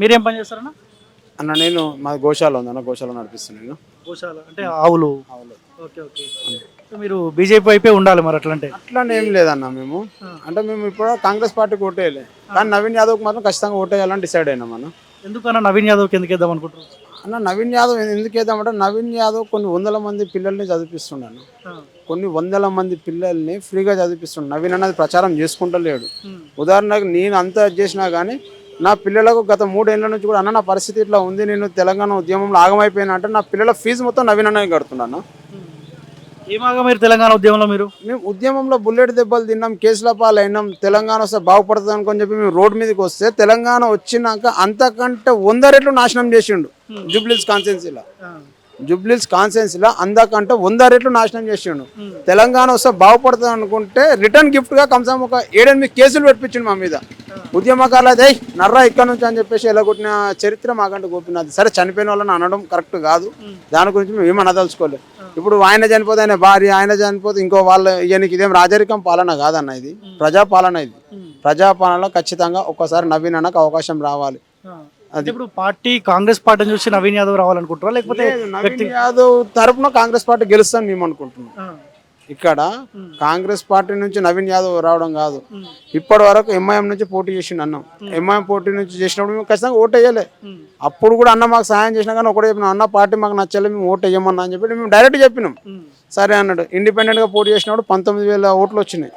మీరేం పని చేస్తారన్న? అన్న నేను మా గోశాల ఉంది అన్న గోశాల నడిపిస్తున్నాను నేను. గోశాల అంటే ఆవులు? Okay okay. సో మీరు బీజేపీ వైపే ఉండాలి మరి అట్లా అంటే అట్లానే ఏం లేదన్న మేము. అంటే మేము ఇప్పుడు కాంగ్రెస్ పార్టీకి ఓటేయలే. కానీ నవీన్ యాదవ్కి మాత్రం ఖచ్చితంగా ఓటేయాలని డిసైడ్ అయినా మనం ఎందుకన్నా నవీన్ యాదవ్కి ఎందుకు వేద్దాం అనుకుంటున్నారు? అన్న నవీన్ యాదవ్ ఎందుకు వేద్దామంటే నవీన్ యాదవ్ కొన్ని వందల మంది పిల్లల్ని చదివిస్తున్నాను కొన్ని వందల మంది పిల్లల్ని ఫ్రీగా చదివిస్తున్నాడు నవీన్ అన్నది ప్రచారం చేసుకుంటలేడు. ఉదాహరణకు నేను అంత చేసినా కానీ నా పిల్లలకు గత మూడేళ్ళ నుంచి కూడా అన్న నా పరిస్థితి ఇట్లా ఉంది. నేను తెలంగాణ ఉద్యమంలో ఆగమైపోయినా అంటే నా పిల్లల ఫీజు మొత్తం నవీన్ అన్నకి కడుతున్నాను ఏమాగా మీరు తెలంగాణ ఉద్యమంలో మీరు? మేము ఉద్యమంలో బుల్లెట్ దెబ్బలు తిన్నాం కేసుల పాలు అయినాం తెలంగాణ వస్తే బాగుపడుతుంది అనుకొని చెప్పి మేము రోడ్ మీదకి వస్తే తెలంగాణ వచ్చినాక అంతకంటే వంద రెట్లు నాశనం చేసిండు. జూబ్లీస్ కాన్సెన్సీలో జూబ్లీస్ కాన్సెన్సీలో అందాకంటే వంద రెట్లు నాశనం చేసిండు. తెలంగాణ వస్తే బాగుపడుతుంది అనుకుంటే రిటర్న్ గిఫ్ట్గా కమ్సం ఒక ఏడెనిమిది కేసులు పెట్టించిండు మా మీద. ఉద్యమకారులు అయితే నర్రా ఇక్కడ నుంచి అని చెప్పేసి ఎలా కొట్టిన చరిత్ర మాకంటే గోపినది సరే చనిపోయిన వాళ్ళని అనడం కరెక్ట్ కాదు. దాని గురించి మేము ఏమనదలుచుకోలేదు ఇప్పుడు ఆయన చనిపోతే ఆయన భార్య ఆయన చనిపోతే ఇంకో వాళ్ళ ఈయనకి ఇదేం రాజరికం పాలన కాదన్న ఇది. ప్రజాపాలన ఇది. ప్రజాపాలనలో ఖచ్చితంగా ఒక్కసారి నవీన్ అవకాశం రావాలి. ఇప్పుడు పార్టీ కాంగ్రెస్ పార్టీని చూసి నవీన్ యాదవ్ రావాలనుకుంటారా లేకపోతే నవీన్ యాదవ్ తరపున కాంగ్రెస్ పార్టీ గెలుస్తాను మేము అనుకుంటున్నాం. ఇక్కడ కాంగ్రెస్ పార్టీ నుంచి నవీన్ యాదవ్ రావడం కాదు. ఇప్పటి వరకు ఎంఐఎం నుంచి పోటీ చేసిండు అన్నం. ఎంఐఎం పోటీ నుంచి చేసినప్పుడు మేము ఖచ్చితంగా ఓటు వేయలే. అప్పుడు కూడా అన్న మాకు సాయం చేసినా కానీ ఒకటే చెప్పినాం అన్న పార్టీ మాకు నచ్చలే మేము ఓటు వేయమన్నా అని చెప్పి మేము డైరెక్ట్ చెప్పినాం. సరే అన్నాడు. ఇండిపెండెంట్గా పోటీ చేసినప్పుడు పంతొమ్మిది వేల ఓట్లు వచ్చినాయి.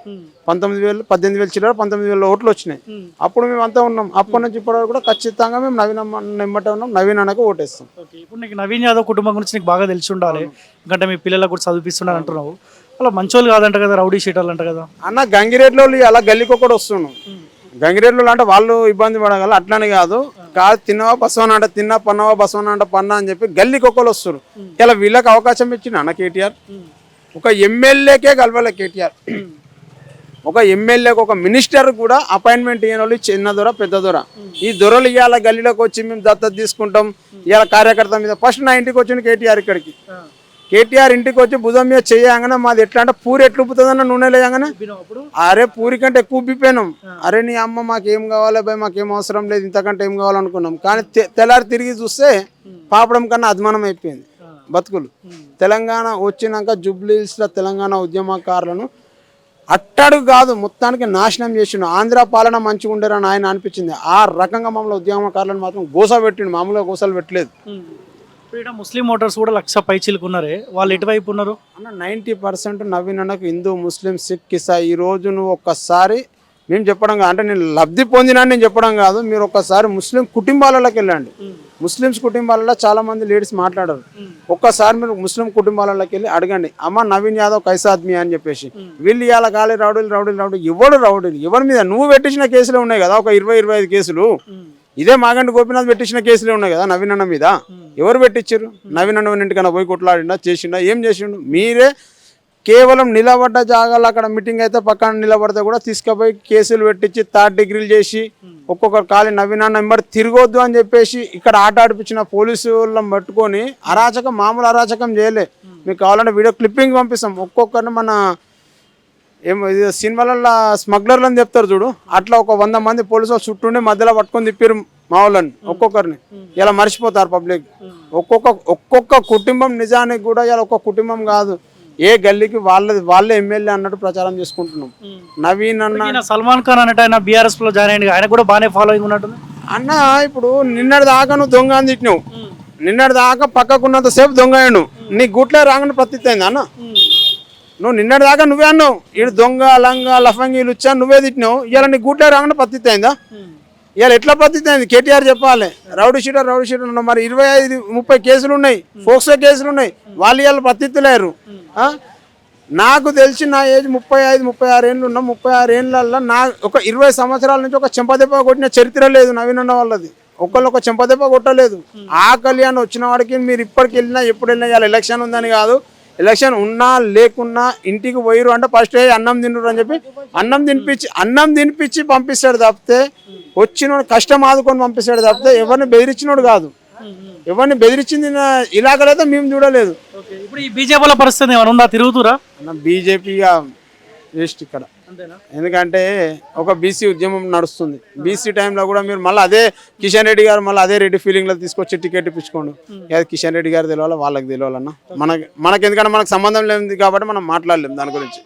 పంతొమ్మిది వేలు పద్దెనిమిది వేలు చిల్లర పంతొమ్మిది వేల ఓట్లు వచ్చినాయి. అప్పుడు మేము అంతా ఉన్నాం. అప్పటి నుంచి ఇప్పటి వరకు కూడా ఖచ్చితంగా మేము నవీన్ అమ్మ నిమ్మటే ఉన్నాం. నవీన్ అన్నకు ఓటేస్తాం ఇప్పుడు నీకు నవీన్ యాదవ్ కుటుంబం గురించి నీకు బాగా తెలిసి ఉండాలి. ఎందుకంటే మీ పిల్లలకు కూడా చదివిస్తున్నారు అంటున్నావు. అలా మంచోళ్ళు కాదంట కదా రౌడీ షీటర్లు అంట కదా. అన్న గంగిరేట్లో అలా గల్లీకి ఒకటి వస్తున్నాం గంగిరేట్లో అంటే వాళ్ళు ఇబ్బంది పడగల అట్లని కాదు. కాదు తిన్నవా బసవన అంటే తిన్నా పన్నవా బసవన అంటే పన్నా అని చెప్పి గల్లీకి ఒకళ్ళు వస్తారు. ఇలా వీళ్ళకి అవకాశం ఇచ్చింది అన్న కేటీఆర్. ఒక ఎమ్మెల్యేకే కలవాలి కేటీఆర్. ఒక ఎమ్మెల్యేకి ఒక మినిస్టర్ కూడా అపాయింట్మెంట్ ఇయ్యని వాళ్ళు చిన్న దొర పెద్ద దొర. ఈ దొరలు ఇవాళ గల్లీలోకి వచ్చి మేము దత్తత తీసుకుంటాం. ఇవాళ కార్యకర్త మీద ఫస్ట్ నా ఇంటికి వచ్చింది కేటీఆర్ ఇక్కడికి. కేటీఆర్ ఇంటికి వచ్చి భుజం మీద చేయగానే మాది ఎట్లా అంటే పూరి ఎట్లు ఉప్పుతుందన్న నూనె లేయంగానే అరే పూరి కంటే ఎక్కువ ఉబ్బిపోయినాం. అరే నీ అమ్మ మాకేం కావాలి భయ్ మాకేం అవసరం లేదు ఇంతకంటే ఏం కావాలనుకున్నాం. కానీ తెల్లారి తిరిగి చూస్తే పాపడం కన్నా అధ్మానం అయిపోయింది. బతుకులు. తెలంగాణ వచ్చినాక జుబ్లీస్లో తెలంగాణ ఉద్యమకారులను అట్టడుగు కాదు మొత్తానికి నాశనం చేసిండు. ఆంధ్ర పాలన మంచిగా ఉండేరని ఆయన అనిపించింది. ఆ రకంగా మమ్మల్ని ఉద్యమకారులను మాత్రం గోస పెట్టిండు. మామూలుగా గోసలు పెట్టలేదు. ఇక్కడ ముస్లిం ఓటర్స్ కూడా లక్ష పైచీలకు ఉన్నారే. వాళ్ళు ఎటువైపు ఉన్నారు? అన్న నైంటీ పర్సెంట్ నవీన్ అన్నకు హిందూ ముస్లిం సిక్ ఇసా ఈ రోజు నువ్వు ఒక్కసారి మేము చెప్పడం కాదు అంటే నేను లబ్ధి పొందినా నేను చెప్పడం కాదు మీరు ఒక్కసారి ముస్లిం కుటుంబాలలోకి వెళ్ళండి. ముస్లిమ్స్ కుటుంబాలలో చాలా మంది లేడీస్ మాట్లాడరు. ఒక్కసారి మీరు ముస్లిం కుటుంబాలలోకి వెళ్ళి అడగండి అమ్మ నవీన్ యాదవ్ కైసాద్మి అని చెప్పేసి. వీళ్ళు ఇవాళ గాలి రౌడీలు రౌడీలు రౌడీ ఎవడు రౌడీలు? ఎవరి మీద? నువ్వు పెట్టించిన కేసులు ఉన్నాయి కదా ఒక ఇరవై ఇరవై ఐదు కేసులు. ఇదే మాగంటి గోపీనాథ్ పెట్టించిన కేసులే ఉన్నాయి కదా నవీన్ అన్న మీద ఎవరు పెట్టించారు? నవీన్ అన్న పోయి కొట్లాడినా చేసిండా ఏం చేసిండు? మీరే కేవలం నిలబడ్డ జాగాలో అక్కడ మీటింగ్ అయితే పక్కన నిలబడితే కూడా తీసుకుపోయి కేసులు పెట్టించి థర్డ్ డిగ్రీలు చేసి ఒక్కొక్కరు ఖాళీ నవీన నెంబర్ తిరగొద్దు అని చెప్పేసి ఇక్కడ ఆట ఆడిపించిన పోలీసు వాళ్ళని పట్టుకొని అరాచకం మామూలు అరాచకం చేయలే. మీకు కావాలంటే వీడియో క్లిప్పింగ్ పంపిస్తాం. ఒక్కొక్కరిని మన ఏమో ఇది సినిమాలలో స్మగ్లర్లు అని చెప్తారు చూడు. అట్లా ఒక వంద మంది పోలీసు వాళ్ళు చుట్టూండి మధ్యలో పట్టుకొని తిప్పారు మా వాళ్ళని ఒక్కొక్కరిని. ఇలా మర్చిపోతారు పబ్లిక్. ఒక్కొక్క ఒక్కొక్క కుటుంబం నిజానికి కూడా ఇలా ఒక్కొక్క కుటుంబం కాదు. ఏ గల్లీకి వాళ్ళది వాళ్ళే ఎమ్మెల్యే అన్నట్టు ప్రచారం చేసుకుంటున్నాం. నవీన్ అన్న సల్మాన్ ఖాన్ అన్నట్టు ఆయన బీఆర్ఎస్లో జాయిన్ అయ్యింది ఆయన కూడా బాగానే ఫాలోయింగ్ ఉన్నట్టుంది. అన్న ఇప్పుడు నిన్నటి దాకా నువ్వు దొంగ అని తిట్టినావు. నిన్నటి దాకా పక్కకున్నంత సేపు దొంగ నీ గుట్లే రాగానే ప్రతిత్తైంది అన్న. నువ్వు నిన్నటి దాకా నువ్వే అన్నావు ఈడు దొంగ లంగ లఫంగి లుచ్చా నువ్వే తిట్టినావు. ఇలా నీ గుట్లే రాగానే ప్రతిత్తైందా ఇవాళ ఎట్లా ప్రతిత్తైంది కేటీఆర్ చెప్పాలి. రౌడీ షీటర్ రౌడీ షీటర్ ఉన్నావు మరి ఇరవై ఐదు ముప్పై కేసులు ఉన్నాయి ఫోక్సో కేసులు ఉన్నాయి. వాళ్ళు ఇవాళ ప్రతిత్తలేరు ఆ? నాకు తెలిసి నా ఏజ్ ముప్పై ఐదు ముప్పై ఆరు ఏళ్ళు ఉన్నా ముప్పై ఆరు ఏళ్ళల్లో నా ఒక ఇరవై సంవత్సరాల నుంచి ఒక చెంపదెబ్బ కొట్టిన చరిత్ర లేదు నవీన్ అన్న వాళ్ళది. ఒకళ్ళు ఒక చెంపదెబ్బ కొట్టలేదు. ఆకలి అని వచ్చిన వాడికి మీరు ఇప్పటికి వెళ్ళినా ఎప్పుడు వెళ్ళినా ఇవాళ ఎలక్షన్ ఉందని కాదు. ఎలక్షన్ ఉన్నా లేకున్నా ఇంటికి పోయిరు అంటే ఫస్ట్ అన్నం తినరు అని చెప్పి అన్నం తినిపించి అన్నం తినిపించి పంపిస్తాడు తప్పితే వచ్చిన కష్టం ఆదుకొని పంపిస్తాడు తప్పితే ఎవరిని బెదిరించినోడు కాదు. ఎవరిని బెదిరించింది ఇలాగలైతే మేము చూడలేదు. ఇప్పుడు ఈ బీజేపీల పరిస్థితి ఏమైనా ఉందా? తిరుగుతురా? బీజేపీగా వేస్ట్ ఇక్కడ. ఎందుకంటే ఒక బీసీ ఉద్యమం నడుస్తుంది. బీసీ టైంలో కూడా మీరు మళ్ళీ అదే కిషన్ రెడ్డి గారు మళ్ళీ అదే రెడ్డి ఫీలింగ్లో తీసుకొచ్చి టికెట్ ఇప్పించుకోండు. అది కిషన్ రెడ్డి గారు తెలియాలి వాళ్ళకి తెలియాలన్న మనకి మనకి ఎందుకంటే మనకు సంబంధం లేదు కాబట్టి మనం మాట్లాడలేము దాని గురించి.